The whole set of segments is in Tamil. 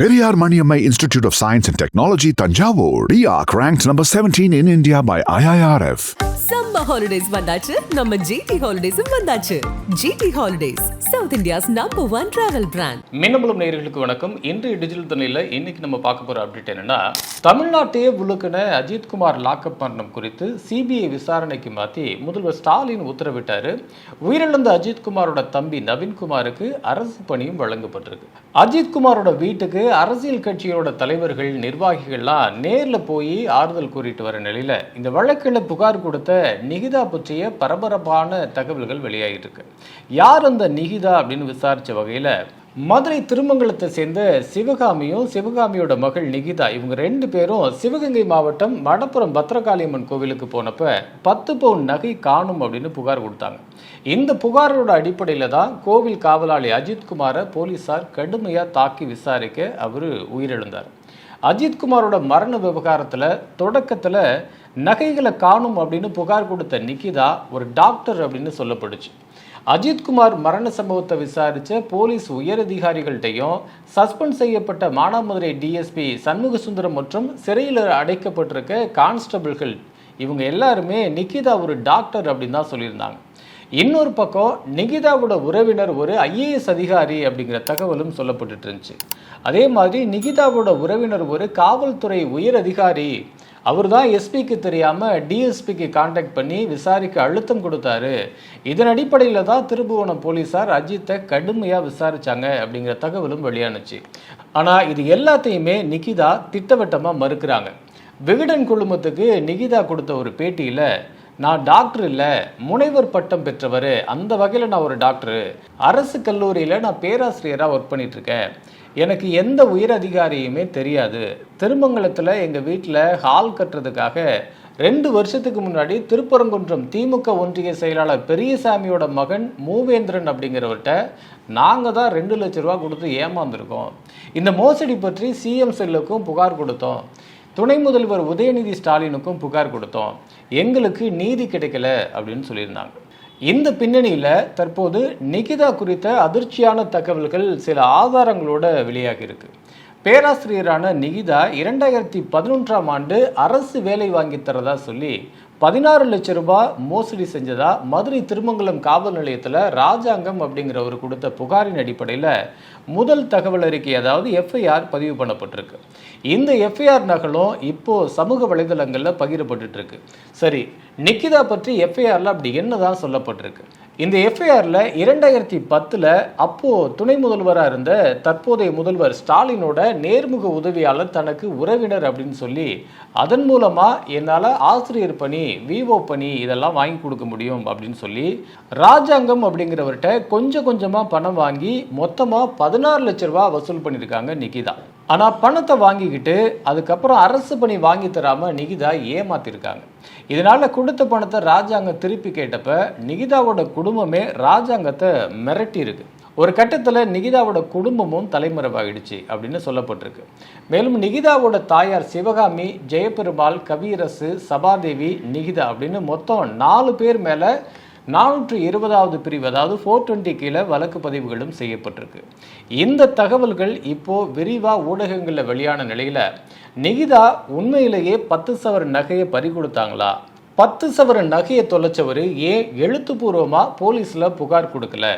Periyar Maniammai Institute of Science and Technology, Tanjavur. RIAC ranked number 17 in India by IIRF. Summer holidays வந்தாச்சு. நம்ம ஜிடி ஹாலிடேஸும் வந்தாச்சு. GT holidays south India's number one travel brand Minnambalam நேயர்களுக்கு வணக்கம். இன்றைய டிஜிட்டல் துணையில் இன்னைக்கு நம்ம பார்க்க போகிற அப்டேட் என்னன்னா தமிழ்நாட்டையே உழுக்கின அஜித்குமார் லாக்அப் மரணம் குறித்து சிபிஐ விசாரணைக்கு மாற்றி முதல்வர் ஸ்டாலின் உத்தரவிட்டார். உயிரிழந்த அஜித்குமாரோட தம்பி நவீன்குமாருக்கு அரசு பணியும் வழங்கப்பட்டிருக்கு. அஜித்குமாரோட வீட்டுக்கு அரசியல் கட்சியோட தலைவர்கள் நிர்வாகிகள்லாம் நேரில் போய் ஆறுதல் கூறிட்டு வர நிலையில் இந்த வழக்கில் புகார் கொடுத்த நிகிதா பற்றிய பரபரப்பான தகவல்கள் வெளியாகிட்டு இருக்கு. யார் அந்த நிகிதா அப்படின்னு விசாரிச்ச வகையில் மதுரை திருமங்கலத்தை சேர்ந்த சிவகாமியும் சிவகாமியோட மகள் நிகிதா இவங்க ரெண்டு பேரும் சிவகங்கை மாவட்டம் மடப்புறம் பத்ரகாளியம்மன் கோவிலுக்கு போனப்ப பத்து பவுன் நகை காணும் அப்படின்னு புகார் கொடுத்தாங்க. இந்த புகாரோட அடிப்படையில் தான் கோவில் காவலாளி அஜித்குமாரை போலீசார் கடுமையாக தாக்கி விசாரிக்க அவர் உயிரிழந்தார். அஜித்குமாரோட மரண விவகாரத்தில் தொடக்கத்தில் நகைகளை காணும் அப்படின்னு புகார் கொடுத்த நிகிதா ஒரு டாக்டர் அப்படின்னு சொல்லப்படுச்சு. அஜித்குமார் மரண சம்பவத்தை விசாரித்த போலீஸ் உயரதிகாரிகள்கிட்டையும் சஸ்பெண்ட் செய்யப்பட்ட மானாமதுரை டிஎஸ்பி சண்முக சுந்தரம் மற்றும் சிறையில் அடைக்கப்பட்டிருக்க கான்ஸ்டபிள்கள். இவங்க எல்லாருமே நிக்கிதா ஒரு டாக்டர் அப்படின்னு தான் சொல்லியிருந்தாங்க. இன்னொரு பக்கம் நிகிதாவோட உறவினர் ஒரு ஐஏஎஸ் அதிகாரி அப்படிங்கிற தகவலும் சொல்லப்பட்டுட்டு இருந்துச்சு. அதே மாதிரி நிகிதாவோட உறவினர் ஒரு காவல்துறை உயர் அதிகாரி அவர் தான் எஸ்பிக்கு தெரியாமல் டிஎஸ்பிக்கு காண்டாக்ட் பண்ணி விசாரிக்க அழுத்தம் கொடுத்தாரு. இதன் அடிப்படையில் தான் திருபுவனம் போலீஸார் அஜித்தை கடுமையாக விசாரித்தாங்க அப்படிங்கிற தகவலும் வெளியானுச்சு. ஆனால் இது எல்லாத்தையுமே நிகிதா திட்டவட்டமாக மறுக்கிறாங்க. விகடன் குழுமத்துக்கு நிகிதா கொடுத்த ஒரு பேட்டியில் நான் டாக்டர் இல்லை முனைவர் பட்டம் பெற்றவர் அந்த வகையில் நான் ஒரு டாக்டரு அரசு கல்லூரியில் நான் பேராசிரியராக ஒர்க் பண்ணிகிட்ருக்கேன் எனக்கு எந்த உயர் அதிகாரியுமே தெரியாது. திருமங்கலத்தில் எங்கள் வீட்டில் ஹால் கட்டுறதுக்காக ரெண்டு வருஷத்துக்கு முன்னாடி திருப்பரங்குன்றம் திமுக ஒன்றிய செயலாளர் பெரியசாமியோட மகன் மூவேந்திரன் அப்படிங்கிறவர்கிட்ட நாங்கள் தான் ரெண்டு லட்ச ரூபா கொடுத்து ஏமாந்துருக்கோம். இந்த மோசடி பற்றி சிஎம் செல்லுக்கும் புகார் கொடுத்தோம். துணை முதல்வர் உதயநிதி ஸ்டாலினுக்கும் புகார் கொடுத்தோம். எங்களுக்கு நீதி கிடைக்கல அப்படின்னு சொல்லியிருந்தாங்க. இந்த பின்னணியில் தற்போது நிகிதா குறித்த அதிர்ச்சியான தகவல்கள் சில ஆதாரங்களோட வெளியாகி இருக்கு. பேராசிரியரான நிகிதா இரண்டாயிரத்தி பதினொன்றாம் ஆண்டு அரசு வேலை வாங்கி தரதா சொல்லி பதினாறு லட்சம் ரூபாய் மோசடி செஞ்சதா? மதுரை திருமங்கலம் காவல் நிலையத்தில் ராஜாங்கம் அப்படிங்கிறவர் கொடுத்த புகாரின் அடிப்படையில் முதல் தகவல் அறிக்கை அதாவது எஃப்ஐஆர் பதிவு பண்ணப்பட்டிருக்கு. இந்த எஃப்ஐஆர் நகலும் இப்போ சமூக வலைதளங்களில் பகிரப்பட்டு இருக்கு. சரி நிக்கிதா பற்றி எஃப்ஐஆரில் அப்படி என்னதான் சொல்லப்பட்டிருக்கு? இந்த எஃப்ஐஆரில் இரண்டாயிரத்தி பத்தில் அப்போது துணை முதல்வராக இருந்த தற்போதைய முதல்வர் ஸ்டாலினோட நேர்முக உதவியாளர் தனக்கு உறவினர் அப்படின்னு சொல்லி அதன் மூலமாக என்னால் ஆசிரியர் பணி விவோ பணி இதெல்லாம் வாங்கி கொடுக்க முடியும் அப்படின்னு சொல்லி ராஜாங்கம் அப்படிங்கிறவர்கிட்ட கொஞ்சம் கொஞ்சமாக பணம் வாங்கி மொத்தமாக பதினாறு லட்ச ரூபா வசூல் பண்ணியிருக்காங்க நிகிதா. ஆனால் பணத்தை வாங்கிக்கிட்டு அதுக்கப்புறம் அரசு பணி வாங்கி தராமல் நிகிதா ஏமாத்திருக்காங்க. இதனால் கொடுத்த பணத்தை ராஜாங்கம் திருப்பி கேட்டப்ப நிகிதாவோட குடும்பமே ராஜாங்கத்தை மிரட்டி இருக்கு ஒரு கட்டத்தில் நிகிதாவோட குடும்பமும் தலைமறைவாகிடுச்சு அப்படின்னு சொல்லப்பட்டிருக்கு. மேலும் நிகிதாவோட தாயார் சிவகாமி ஜெயபெருமாள் கவியரசு சபாதேவி நிகிதா அப்படின்னு மொத்தம் நாலு பேர் மேலே நானூற்று இருபதாவது பிரிவு அதாவது ஃபோர் டுவெண்ட்டி கீழே வழக்கு பதிவுகளும் செய்யப்பட்டிருக்கு. இந்த தகவல்கள் இப்போ விரிவாக ஊடகங்களில் வெளியான நிலையில் நிகிதா உண்மையிலேயே பத்து சவர நகையை பறி கொடுத்தாங்களா பத்து சவர நகையை தொலைச்சவர் ஏன் எழுத்துப்பூர்வமாக போலீஸில் புகார் கொடுக்கல?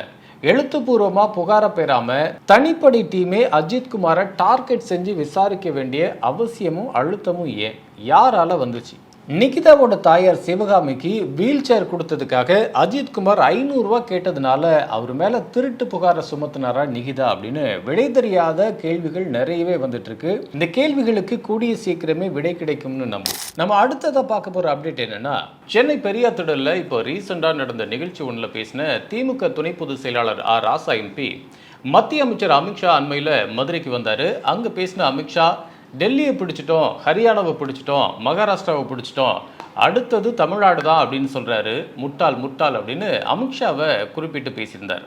எழுத்துப்பூர்வமாக புகாரை பெறாமல் தனிப்படை டீமே அஜித் குமாரை டார்கெட் செஞ்சு விசாரிக்க வேண்டிய அவசியமும் அழுத்தமும் ஏன்? யாரால வந்துச்சு? நிகிதாவோட தாயார் சிவகாமிக்கு வீல் சேர் கொடுத்ததுக்காக அஜித் குமார் ஐநூறுரூவா கேட்டதுனால அவர் மேலே திருட்டு புகாரை சுமத்தினாரா நிகிதா அப்படின்னு விடை தெரியாத கேள்விகள் நிறையவே வந்துட்டு இருக்கு இந்த கேள்விகளுக்கு கூடிய சீக்கிரமே விடை கிடைக்கும்னு நம்பும் நம்ம அடுத்ததாக பார்க்க போகிற அப்டேட் என்னன்னா சென்னை பெரியாத்துடலில் இப்போ ரீசெண்டாக நடந்த நிகழ்ச்சி ஒன்றில் பேசின திமுக துணை பொதுச் செயலாளர் ஆர் ராசா எம்பி மத்திய அமைச்சர் அமித்ஷா அண்மையில் மதுரைக்கு வந்தார். அங்கே பேசின அமித்ஷா டெல்லியை பிடிச்சிட்டோம் ஹரியானாவை பிடிச்சிட்டோம் மகாராஷ்டிராவை பிடிச்சிட்டோம் அடுத்தது தமிழ்நாடு தான் அப்படின்னு சொல்றாரு முட்டாள் முட்டாள் அப்படின்னு அமித்ஷாவை குறிப்பிட்டு பேசியிருந்தார்.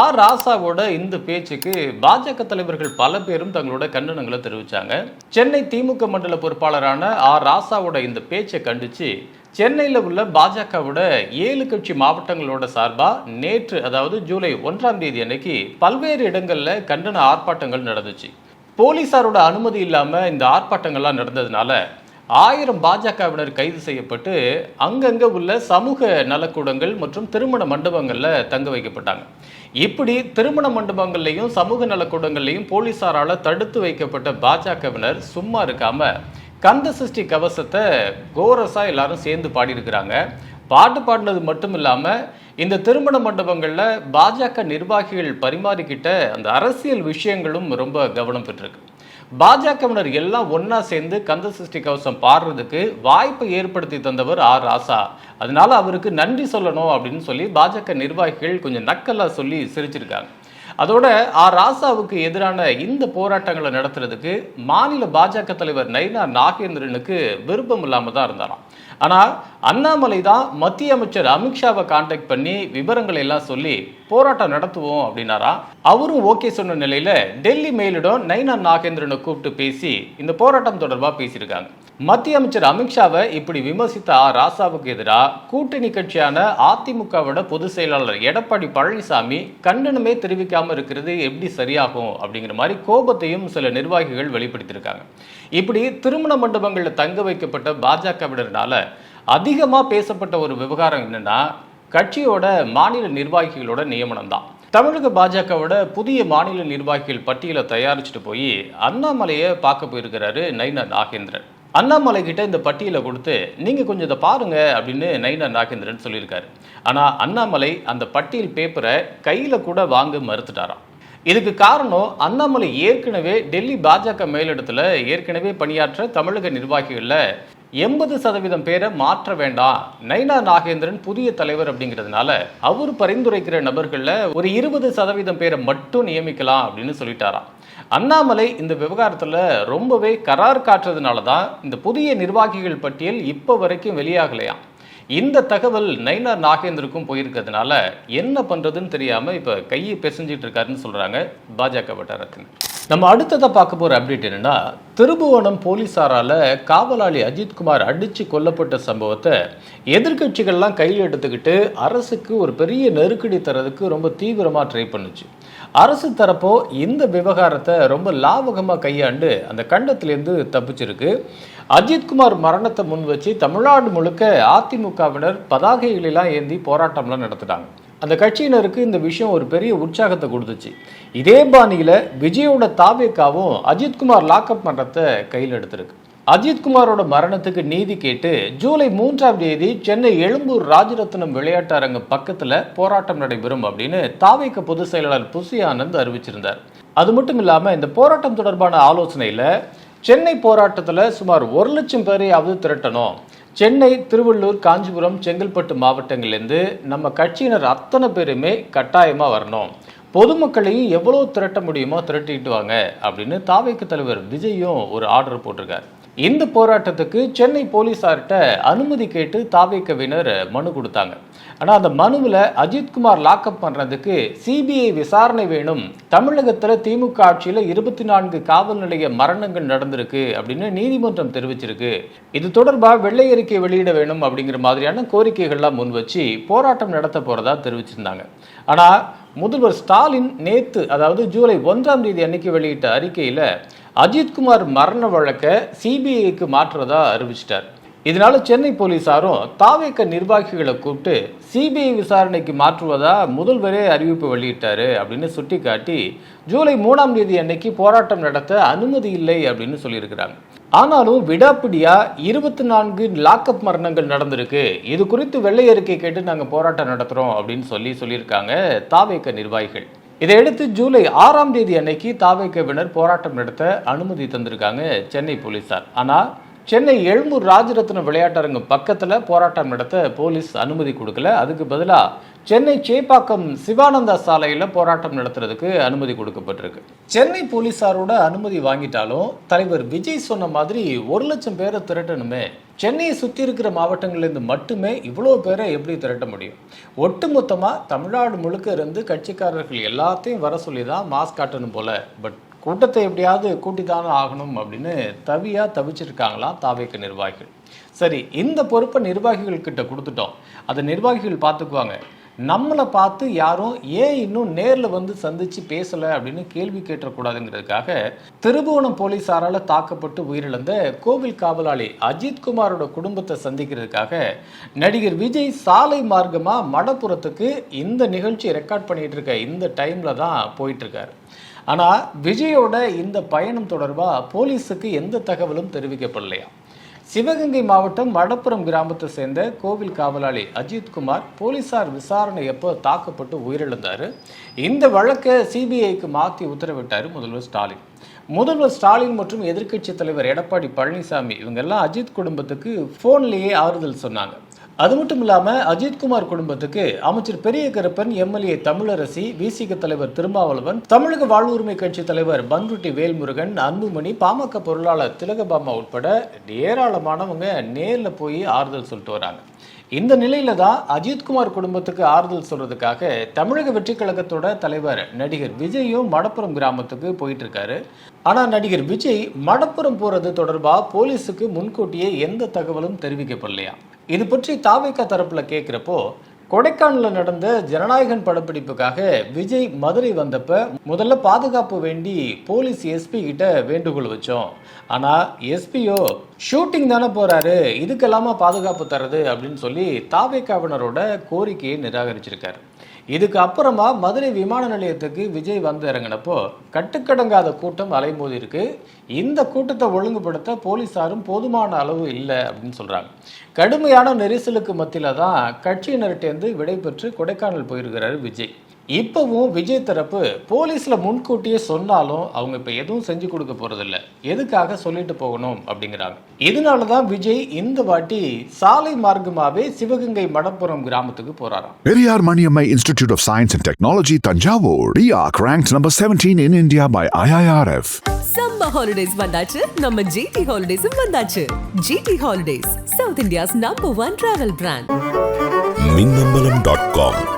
ஆர் ராசாவோட இந்த பேச்சுக்கு பாஜக தலைவர்கள் பல பேரும் தங்களோட கண்டனங்களை தெரிவிச்சாங்க. சென்னை திமுக மண்டல பொறுப்பாளரான ஆர் ராசாவோட இந்த பேச்சை கண்டிச்சு சென்னையில் உள்ள பாஜகவோட ஏழு கட்சி மாவட்டங்களோட சார்பாக நேற்று அதாவது ஜூலை ஒன்றாம் தேதி அன்னைக்கு பல்வேறு இடங்களில் கண்டன ஆர்ப்பாட்டங்கள் நடந்துச்சு. போலீசாரோட அனுமதி இல்லாமல் இந்த ஆர்ப்பாட்டங்கள்லாம் நடந்ததுனால ஆயிரம் பாஜகவினர் கைது செய்யப்பட்டு அங்கங்கே உள்ள சமூக நலக்கூடங்கள் மற்றும் திருமண மண்டபங்களில் தங்க வைக்கப்பட்டாங்க. இப்படி திருமண மண்டபங்கள்லையும் சமூக நலக்கூடங்கள்லையும் போலீஸாரால் தடுத்து வைக்கப்பட்ட பாஜகவினர் சும்மா இருக்காமல் கந்த சஷ்டி கவசத்தை கோரஸாக எல்லாரும் சேர்ந்து பாடியிருக்கிறாங்க. பாட்டு பாடினது மட்டும் இல்லாமல் இந்த திருமண மண்டபங்களில் பாஜக நிர்வாகிகள் பரிமாறிக்கிட்ட அந்த அரசியல் விஷயங்களும் ரொம்ப கவனம் பெற்றிருக்கு. பாஜகவினர் எல்லாம் ஒன்றா சேர்ந்து கந்த சஷ்டி கவசம் பாடுறதுக்கு வாய்ப்பை ஏற்படுத்தி தந்தவர் ஆர் ராசா. அதனால அவருக்கு நன்றி சொல்லணும் அப்படின்னு சொல்லி பாஜக நிர்வாகிகள் கொஞ்சம் நக்கலாக சொல்லி சிரிச்சிருக்காங்க. அதோட ஆர் ராசாவுக்கு எதிரான இந்த போராட்டங்களை நடத்துறதுக்கு மாநில பாஜக தலைவர் நைனா நாகேந்திரனுக்கு விருப்பம் இல்லாம தான் இருந்தாராம். ஆனால் அண்ணாமலை தான் மத்திய அமைச்சர் அமித்ஷாவை காண்டாக்ட் பண்ணி விவரங்களை எல்லாம் சொல்லி போராட்டம் நடத்துவோம் அப்படின்னாரா? அவரும் ஓகே சொன்ன நிலையில டெல்லி மெயிலிடம் நைனா நாகேந்திரனை கூப்பிட்டு பேசி இந்த போராட்டம் தொடர்பாக பேசியிருக்காங்க. மத்திய அமைச்சர் அமித்ஷாவை இப்படி விமர்சித்த ஆ. ராசாவுக்கு எதிராக கூட்டணி கட்சியான அதிமுகவோட பொதுச் செயலாளர் எடப்பாடி பழனிசாமி கண்டனமே தெரிவிக்காமல் இருக்கிறது எப்படி சரியாகும் அப்படிங்கிற மாதிரி கோபத்தையும் சில நிர்வாகிகள் வெளிப்படுத்தியிருக்காங்க. இப்படி திருமண மண்டபங்களில் தங்க வைக்கப்பட்ட பாஜகவினர்னால அதிகமாக பேசப்பட்ட ஒரு விவகாரம் என்னன்னா கட்சியோட மாநில நிர்வாகிகளோட நியமனம் தான். தமிழக பாஜகவோட புதிய மாநில நிர்வாகிகள் பட்டியலை தயாரிச்சுட்டு போய் அண்ணாமலையை பார்க்க போயிருக்கிறாரு நைனா நாகேந்திரன். அண்ணாமலை கிட்ட இந்த பட்டியலை கொடுத்து நீங்க கொஞ்சம் இதை பாருங்க அப்படின்னு நைனா நாகேந்திரன் சொல்லியிருக்காரு. ஆனா அண்ணாமலை அந்த பட்டியல் பேப்பரை கையில கூட வாங்க மறுத்துட்டாராம். இதுக்கு காரணம் அண்ணாமலை ஏற்கனவே டெல்லி பாஜக மேலிடத்துல ஏற்கனவே பணியாற்ற தமிழக நிர்வாகிகள்ல எண்பது சதவீதம் பேரை மாற்ற வேண்டாம். நைனா நாகேந்திரன் புதிய தலைவர் அப்படிங்கிறதுனால அவர் பரிந்துரைக்கிற நபர்களில் ஒரு இருபது சதவீதம் பேரை மட்டும் நியமிக்கலாம் அப்படின்னு சொல்லிட்டாராம். அண்ணாமலை இந்த விவகாரத்தில் ரொம்பவே கரார் காட்டுறதுனால தான் இந்த புதிய நிர்வாகிகள் பட்டியல் இப்போ வரைக்கும் வெளியாகலையாம். இந்த தகவல் நைனார் நாகேந்திருக்கும் போயிருக்கிறதுனால என்ன பண்ணுறதுன்னு தெரியாமல் இப்போ கையை பிசைஞ்சிட்டு இருக்காருன்னு சொல்கிறாங்க பாஜக வட்டாரத்தினர். நம்ம அடுத்ததை பார்க்க போகிற அப்டேட் என்னன்னா திருபுவனம் போலீஸாரால் காவலாளி அஜித்குமார் அடித்து கொல்லப்பட்ட சம்பவத்தை எதிர்க்கட்சிகள்லாம் கையில் எடுத்துக்கிட்டு அரசுக்கு ஒரு பெரிய நெருக்கடி தரதுக்கு ரொம்ப தீவிரமாக ட்ரை பண்ணுச்சு. அரசு தரப்போ இந்த விவகாரத்தை ரொம்ப லாபகமாக கையாண்டு அந்த கண்டத்திலேருந்து தப்பிச்சிருக்கு. அஜித்குமார் மரணத்தை முன் வச்சு தமிழ்நாடு முழுக்க அதிமுகவினர் பதாகைகளெல்லாம் ஏந்தி போராட்டம்லாம் நடத்துட்டாங்க. அந்த கட்சியினருக்கு இந்த விஷயம் ஒரு பெரிய உற்சாகத்தை கொடுத்துச்சு. இதே பாணியில் விஜயோட தாவேக்காவும் அஜித்குமார் லாக்அப் மன்றத்தை கையில் எடுத்திருக்கு. அஜித்குமாரோட மரணத்துக்கு நீதி கேட்டு ஜூலை மூன்றாம் தேதி சென்னை எழும்பூர் ராஜரத்னம் விளையாட்டு அரங்கு பக்கத்துல போராட்டம் நடைபெறும் அப்படின்னு தாவேக்க பொதுச் செயலாளர் புசி ஆனந்த் அறிவிச்சிருந்தார். அது மட்டும் இல்லாம இந்த போராட்டம் தொடர்பான ஆலோசனையில சென்னை போராட்டத்தில் சுமார் ஒரு லட்சம் பேரையாவது திரட்டணும். சென்னை திருவள்ளூர் காஞ்சிபுரம் செங்கல்பட்டு மாவட்டங்கள்லேருந்து நம்ம கட்சியினர் அத்தனை பேருமே கட்டாயமாக வரணும். பொதுமக்களையும் எவ்வளோ திரட்ட முடியுமோ திரட்டிட்டு வாங்க அப்படின்னு தாவைக்கு தலைவர் விஜயும் ஒரு ஆர்டர் போட்டிருக்காரு. இந்த போராட்டத்துக்கு சென்னை போலீசார்கிட்ட அனுமதி கேட்டு தாவேக்கவினர் மனு கொடுத்தாங்க. ஆனால் அந்த மனுவில் அஜித்குமார் லாக்அப் பண்ணுறதுக்கு சிபிஐ விசாரணை வேணும். தமிழகத்தில் திமுக ஆட்சியில் இருபத்தி நான்கு காவல் நிலைய மரணங்கள் நடந்திருக்கு அப்படின்னு நீதிமன்றம் தெரிவிச்சிருக்கு. இது தொடர்பாக வெள்ளை அறிக்கை வெளியிட வேணும் அப்படிங்கிற மாதிரியான கோரிக்கைகள்லாம் முன் வச்சு போராட்டம் நடத்த போகிறதா தெரிவிச்சிருந்தாங்க. ஆனால் முதல்வர் ஸ்டாலின் நேத்து அதாவது ஜூலை ஒன்றாம் தேதி அன்னைக்கு வெளியிட்ட அறிக்கையில் அஜித்குமார் மரண வழக்கை சிபிஐக்கு மாற்றுறதா அறிவிச்சிட்டார். இதனால சென்னை போலீசாரும் தாவேக்க நிர்வாகிகளை கூப்பிட்டு சிபிஐ விசாரணைக்கு மாற்றுவதா முதல்வரே அறிவிப்பு வெளியிட்டாரு அப்படின்னு சுட்டிக்காட்டி ஜூலை மூணாம் தேதி அன்னைக்கு போராட்டம் நடத்த அனுமதி இல்லை அப்படின்னு சொல்லியிருக்கிறாங்க. ஆனாலும் விடாப்பிடியா இருபத்தி நான்கு லாக்அப் மரணங்கள் நடந்திருக்கு. இது குறித்து வெள்ளை அறிக்கை கேட்டு நாங்கள் போராட்டம் நடத்துகிறோம் அப்படின்னு சொல்லி சொல்லியிருக்காங்க தாவேக்க நிர்வாகிகள். இதையடுத்து ஜூலை ஆறாம் தேதி அன்னைக்கு தாவேக்கவினர் போராட்டம் நடத்த அனுமதி தந்திருக்காங்க சென்னை போலீசார். ஆனால் சென்னை எழும்பூர் ராஜரத்னம் விளையாட்டரங்கு பக்கத்தில் போராட்டம் நடத்த போலீஸ் அனுமதி கொடுக்கல. அதுக்கு பதிலாக சென்னை சேப்பாக்கம் சிவானந்தா சாலையில் போராட்டம் நடத்துறதுக்கு அனுமதி கொடுக்கப்பட்டிருக்கு. சென்னை போலீஸாரோட அனுமதி வாங்கிட்டாலும் தலைவர் விஜய் சொன்ன மாதிரி ஒரு லட்சம் பேரை திரட்டணுமே. சென்னையை சுற்றி இருக்கிற மாவட்டங்கள்லேருந்து மட்டுமே இவ்வளோ பேரை எப்படி திரட்ட முடியும்? ஒட்டுமொத்தமாக தமிழ்நாடு முழுக்க இருந்து கட்சிக்காரர்கள் எல்லாத்தையும் வர சொல்லி தான் மாஸ்க் காட்டணும் போல. பட் கூட்டத்தை எப்படியாவது கூட்டித்தானே ஆகணும் அப்படின்னு தவியா தவிச்சிருக்காங்களாம் தாவேக்க நிர்வாகிகள். சரி இந்த பொறுப்பை நிர்வாகிகள் கிட்ட கொடுத்துட்டோம். அதை நிர்வாகிகள் பார்த்துக்குவாங்க. நம்மளை பார்த்து யாரும் ஏன் இன்னும் நேரில் வந்து சந்திச்சு பேசலை அப்படின்னு கேள்வி கேட்டக்கூடாதுங்கிறதுக்காக திருபுவனம் போலீசாரால் தாக்கப்பட்டு உயிரிழந்த கோவில் காவலாளி அஜித்குமாரோட குடும்பத்தை சந்திக்கிறதுக்காக நடிகர் விஜய் சாலை மார்க்கமாக மடப்புறத்துக்கு இந்த நிகழ்ச்சி ரெக்கார்ட் பண்ணிட்டு இருக்க இந்த டைம்ல தான் போயிட்டு இருக்காரு. ஆனால் விஜயோட இந்த பயணம் தொடர்பாக போலீஸுக்கு எந்த தகவலும் தெரிவிக்கப்படலையா? சிவகங்கை மாவட்டம் மடப்புறம் கிராமத்தை சேர்ந்த கோவில் காவலாளி அஜித்குமார் போலீசார் விசாரணை எப்போ தாக்கப்பட்டு உயிரிழந்தார்? இந்த வழக்கை சிபிஐக்கு மாற்றி உத்தரவிட்டார் முதல்வர் ஸ்டாலின். முதல்வர் ஸ்டாலின் மற்றும் எதிர்க்கட்சி தலைவர் எடப்பாடி பழனிசாமி இவங்கெல்லாம் அஜித் குடும்பத்துக்கு ஃபோன்லேயே ஆறுதல் சொன்னாங்க. அது மட்டும் இல்லாமல் அஜித்குமார் குடும்பத்துக்கு அமைச்சர் பெரிய கருப்பன் எம்எல்ஏ தமிழரசி விசிக தலைவர் திருமாவளவன் தமிழக வாழ்வுரிமை கட்சி தலைவர் பன்ருட்டி வேல்முருகன் அன்புமணி பாமக பொருளாளர் திலகபாமா உட்பட ஏராளமானவங்க நேரில் போய் ஆறுதல் சொல்லிட்டு வராங்க. இந்த நிலையில தான் அஜித்குமார் குடும்பத்துக்கு ஆறுதல் சொல்றதுக்காக தமிழக வெற்றி கழகத்தோட தலைவர் நடிகர் விஜயும் மடப்புறம் கிராமத்துக்கு போயிட்டு இருக்காரு ஆனா நடிகர் விஜய் மடப்புறம் போறது தொடர்பா போலீஸுக்கு முன்கூட்டியே எந்த தகவலும் தெரிவிக்கப்படலையா? இது பற்றி தாவேக்கா தரப்புல கேட்கிறப்போ கொடைக்கானலில் நடந்த ஜனநாயகன் படப்பிடிப்புக்காக விஜய் மதுரை வந்தப்ப முதல்ல பாதுகாப்பு வேண்டி போலீஸ் எஸ்பி கிட்ட வேண்டுகோள் வச்சோம். ஆனால் எஸ்பியோ ஷூட்டிங் தானே போறாரு இதுக்கெல்லாமா பாதுகாப்பு தரது அப்படின்னு சொல்லி தாவேக்காவினரோட கோரிக்கையை நிராகரிச்சிருக்காரு. இதுக்கு அப்புறமா மதுரை விமான நிலையத்துக்கு விஜய் வந்து இறங்கினப்போ கட்டுக்கடங்காத கூட்டம் அலைமோதி இருக்கு. இந்த கூட்டத்தை ஒழுங்குபடுத்த போலீசாரும் போதுமான அளவு இல்லை அப்படின்னு சொல்றாங்க. கடுமையான நெரிசலுக்கு மத்தியில தான் கட்சியினர்கிட்டேருந்து விடை பெற்று கொடைக்கானல் போயிருக்கிறாரு விஜய். இப்பவும் விஜய் தரப்பு போலீஸ்ல முன்கூட்டியே சொன்னாலும் அவங்க இப்ப எதுவும் செஞ்சு கொடுக்க போறதில்ல. எதுக்காக சொல்லிட்டு போகணும் அப்படிங்கிறாங்க. இதனால தான் விஜய் இந்த வாட்டி சாலை மார்க்கமாவே சிவகங்கை மடப்புறம் கிராமத்துக்கு போறாராம். Periyar Maniammai Institute of Science and Technology, Tanjavur. RIAC ranked number 17 in India by IIRF. Summer holidays வந்தாச்சு. நம்ம ஜிடி ஹாலிடேஸும் வந்தாச்சு. GT holidays south India's number one travel brand Minnambalam dot com